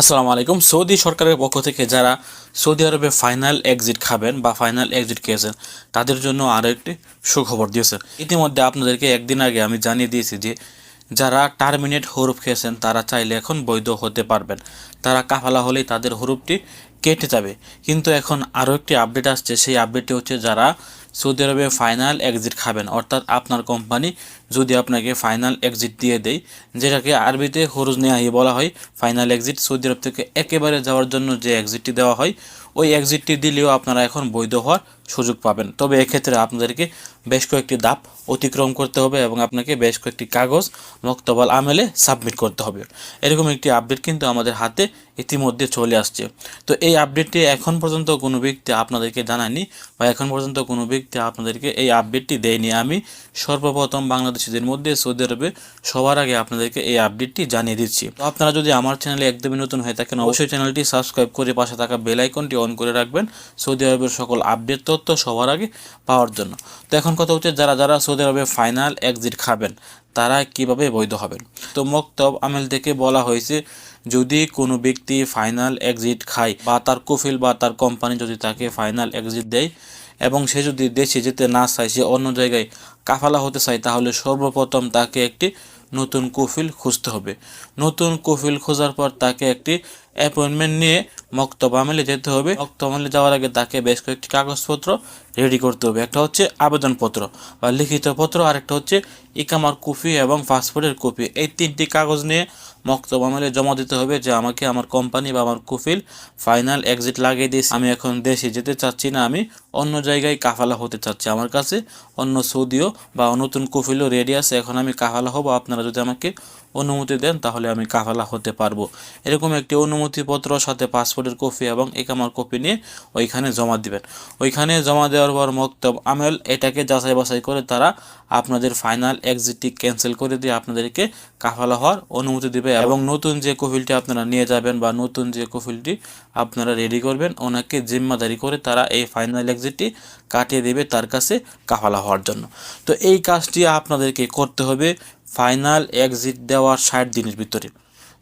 আসসালামু আলাইকুম। সৌদি সরকারের পক্ষ থেকে যারা সৌদি আরবে ফাইনাল এক্সিট খাবেন বা ফাইনাল এক্সিট খেয়েছেন, তাদের জন্য আরও একটি সুখবর দিয়েছেন ইতিমধ্যে আপনাদেরকে একদিন আগে আমি জানিয়ে দিয়েছি যে, যারা টার্মিনেট হরুফ খেয়েছেন, তারা চাইলে এখন বৈধ হতে পারবেন। তারা কাফালা হলেই তাদের হরুপটি কেটে যাবে। কিন্তু এখন আরও একটি আপডেট আসছে। সেই আপডেটটি হচ্ছে যারা সৌদি আরবে ফাইনাল এক্সিট খাবেন, অর্থাৎ আপনার কোম্পানি যদি আপনাকে ফাইনাল এক্সিট দিয়ে দেয়, যেটাকে আরবিতে হরুজ নেয়াহি বলা হয়, ফাইনাল এক্সিট সৌদি আরব থেকে একেবারে যাওয়ার জন্য যে এক্সিটটি দেওয়া হয়, ওই এক্সিটটি দিলেও আপনারা এখন বৈধ হওয়ার সুযোগ পাবেন। তবে এক্ষেত্রে আপনাদেরকে বেশ কয়েকটি ধাপ অতিক্রম করতে হবে এবং আপনাকে বেশ কয়েকটি কাগজ, মক্তবাল আমেলে সাবমিট করতে হবে। এরকম একটি আপডেট কিন্তু আমাদের হাতে ইতিমধ্যে চলে আসছে। তো এই আপডেটটি এখন পর্যন্ত কোনো ব্যক্তি আপনাদেরকে জানায়নি বা এখন পর্যন্ত কোনো ব্যক্তি আপনাদেরকে এই আপডেটটি দেয়নি। আমি সর্বপ্রথম বাংলাদেশিদের মধ্যে সৌদি আরবে সবার আগে আপনাদেরকে এই আপডেটটি জানিয়ে দিচ্ছি। তো আপনারা যদি আমার চ্যানেলে একদমই নতুন হয়ে থাকেন, অবশ্যই চ্যানেলটি সাবস্ক্রাইব করে পাশে থাকা বেল আইকনটি অন করে রাখবেন। সৌদি আরবের সকল আপডেট তথ্য সবার আগে পাওয়ার জন্য। তো এখন কথা হচ্ছে, যারা যারা সৌদি আরবে ফাইনাল এক্সিট খাবেন তারা কীভাবে বৈধ হবেন? তো মোক্তব আমেল থেকে বলা হয়েছে, যদি কোনো ব্যক্তি ফাইনাল এক্সিট খায় বা তার কফিল বা তার কোম্পানি যদি তাকে ফাইনাল এক্সিট দেয় এবং সে যদি দেশে যেতে না চায়, সে অন্য জায়গায় কাফালা হতে চায়, তাহলে সর্বপ্রথম তাকে একটি নতুন কফিল খুঁজতে হবে। নতুন কফিল খোঁজার পর তাকে একটি অ্যাপয়েন্টমেন্ট নিয়ে মক্তব আমেলে যেতে হবে। মক্তব আমেলে যাওয়ার আগে তাকে বেশ কয়েকটি কাগজপত্র রেডি করতে হবে। একটা হচ্ছে আবেদনপত্র বা লিখিত পত্র আর একটা হচ্ছে ইকামার কপি এবং পাসপোর্টের কপি। এই তিনটি কাগজ নিয়ে মক্তব আমেলে জমা দিতে হবে যে আমাকে আমার কোম্পানি বা আমার কফিল ফাইনাল এক্সিট লাগিয়ে দিয়েছে। আমি এখন দেশে যেতে চাচ্ছি না, আমি অন্য জায়গায় কাফালা হতে চাচ্ছি। আমার কাছে অন্য সৌদিও বা নতুন কফিলও রেডি আছে। এখন আমি কাফালা হব। আপনারা যদি আমাকে অনুমতি দেন, তাহলে আমি কাফালা হতে পারব। এরকম একটি অনুমতিপত্র, সাথে পাসপোর্টের কপি এবং একামার কপি নিয়ে ওইখানে জমা দিবেন। ওইখানে জমা দেওয়ার পর মক্তব আমেল এটাকে যাচাই বাছাই করে তারা আপনাদের ফাইনাল এক্সিটটি ক্যান্সেল করে দিয়ে আপনাদেরকে কাফালা হওয়ার অনুমতি দেবে এবং নতুন যে কফিলটি আপনারা নিয়ে যাবেন বা নতুন যে কফিলটি আপনারা রেডি করবেন, ওনাকে জিম্মাদারি করে তারা এই ফাইনাল এক্সিটটি কাটিয়ে দেবে তার কাছে কাফালা হওয়ার জন্য। তো এই কাজটি আপনাদেরকে করতে হবে, ফাইনাল এক্সিট দেওয়ার ষাট দিনের ভিতরে।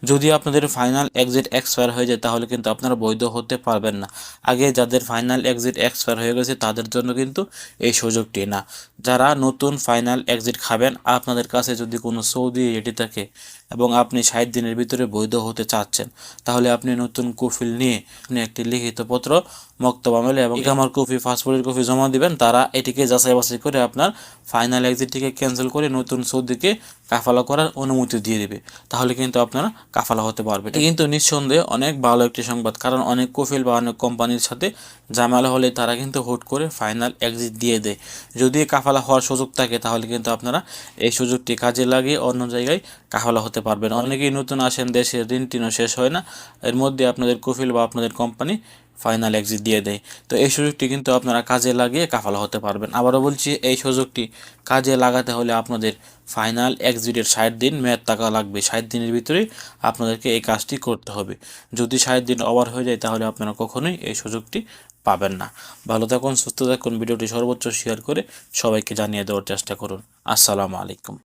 যদি আপনাদের ফাইনাল এক্সিট এক্সপায়ার হয়ে যায়, তাহলে কিন্তু আপনারা বৈধ হতে পারবেন না। আগে যাদের ফাইনাল এক্সিট এক্সপায়ার হয়ে গেছে, তাদের জন্য কিন্তু এই সুযোগটি না। যারা নতুন ফাইনাল এক্সিট খাবেন, আপনাদের কাছে যদি কোনো সৌদি এটি থাকে এবং আপনি ষাট দিনের ভিতরে বৈধ হতে চাচ্ছেন। তাহলে আপনি নতুন কফিল নিয়ে আপনি একটি লিখিত পত্র মক্তব আমেলে এবং আমার কপি পাসপোর্টের কপি জমা দিবেন। তারা এটিকে যাচাই বাছাই করে আপনার ফাইনাল এক্সিটটিকে ক্যান্সেল করে নতুন সৌদিকে কাফালা করার অনুমতি দিয়ে দেবে। তাহলে কিন্তু আপনারা কাফালা হতে পারবে। কিন্তু নিঃসন্দেহে অনেক ভালো একটি সংবাদ কারণ অনেক কফিল বা অনেক কোম্পানির সাথে জামালা হলে তারা কিন্তু হুট করে ফাইনাল এক্সিট দিয়ে দেয়। যদি কাফালা হওয়ার সুযোগ থাকে তাহলে কিন্তু আপনারা এই সুযোগটি কাজে লাগিয়ে অন্য জায়গায় কাফালা হতে পারবেন। অনেকেই নতুন আসেন, দেশে ঋণ টিনও শেষ হয় না। এর মধ্যে আপনাদের কফিল বা আপনাদের কোম্পানি ফাইনাল এক্সিট দিয়ে দেয়। তো এই সুযোগটি কিন্তু আপনারা কাজে লাগিয়ে কাফালা হতে পারবেন। আবারও বলছি, এই সুযোগটি কাজে লাগাতে হলে আপনাদের ফাইনাল এক্সিটের ষাট দিন মেয়াদ টাকা লাগবে। ষাট দিনের ভিতরে আপনাদেরকে এই কাজটি করতে হবে। যদি ষাট দিন ওভার হয়ে যায়, তাহলে আপনারা কখনোই এই সুযোগটি পাবেন না। ভালো থাকুন, সুস্থ থাকুন। ভিডিওটি সর্বোচ্চ শেয়ার করে সবাইকে জানিয়ে দেওয়ার চেষ্টা করুন। আসসালামু আলাইকুম।